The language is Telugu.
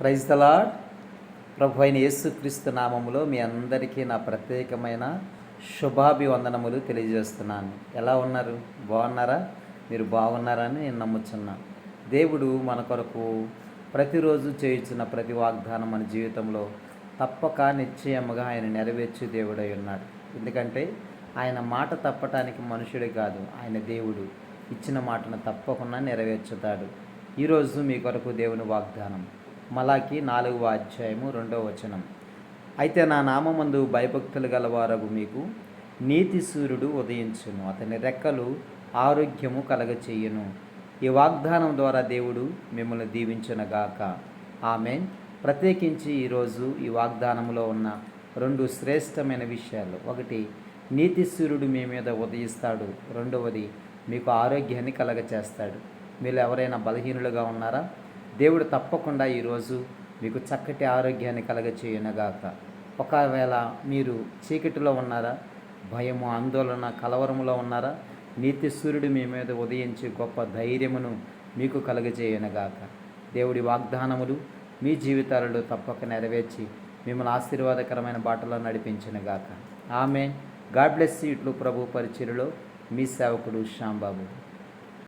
ప్రైజ్ దలాడ్ ప్రభు అయిన యేసుక్రీస్తు నామములో మీ అందరికీ నా ప్రత్యేకమైన శుభాభివందనములు తెలియజేస్తున్నాను. ఎలా ఉన్నారు? బాగున్నారా? మీరు బాగున్నారని నేను నమ్ముచున్నాను దేవుడు మన కొరకు ప్రతిరోజు చేయించిన ప్రతి వాగ్దానం మన జీవితంలో తప్పక నిశ్చయముగా ఆయన నెరవేర్చు దేవుడై ఉన్నాడు. ఎందుకంటే ఆయన మాట తప్పటానికి మనుషుడే కాదు ఆయన దేవుడు. ఇచ్చిన మాటను తప్పకుండా నెరవేర్చుతాడు. ఈరోజు మీ కొరకు దేవుని వాగ్దానం. మలాకి నాలుగవ అధ్యాయము రెండవ వచనం. అయితే నా నామమందు భయభక్తులు గలవారగు మీకు. నీతి సూర్యుడు ఉదయించును. అతని రెక్కలు ఆరోగ్యము కలగచేయును. ఈ వాగ్దానం ద్వారా దేవుడు మిమ్మల్ని దీవించునగాక. ఆమె ప్రత్యేకించి ఈరోజు ఈ వాగ్దానంలో ఉన్న రెండు శ్రేష్టమైన విషయాలు. ఒకటి నీతి సూర్యుడు మీ మీద ఉదయిస్తాడు. రెండవది మీకు ఆరోగ్యాన్ని కలగచేస్తాడు. మీరు ఎవరైనా బలహీనులుగా ఉన్నారా? దేవుడు తప్పకుండా ఈరోజు మీకు చక్కటి ఆరోగ్యాన్ని కలగచేయునగాక. ఒకవేళ మీరు చీకటిలో ఉన్నారా భయము ఆందోళన కలవరములో ఉన్నారా నీతి సూర్యుడు మీ మీద ఉదయించి గొప్ప ధైర్యమును మీకు కలగజేయనగాక దేవుడి వాగ్దానములు మీ జీవితాలలో తప్పక నెరవేర్చి మిమ్మల్ని ఆశీర్వాదకరమైన బాటలో నడిపించినగాక. ఆమె గాడ్ బ్లెస్ ఇట్లు ప్రభు పరిచయలో మీ సేవకుడు శ్యాంబాబు.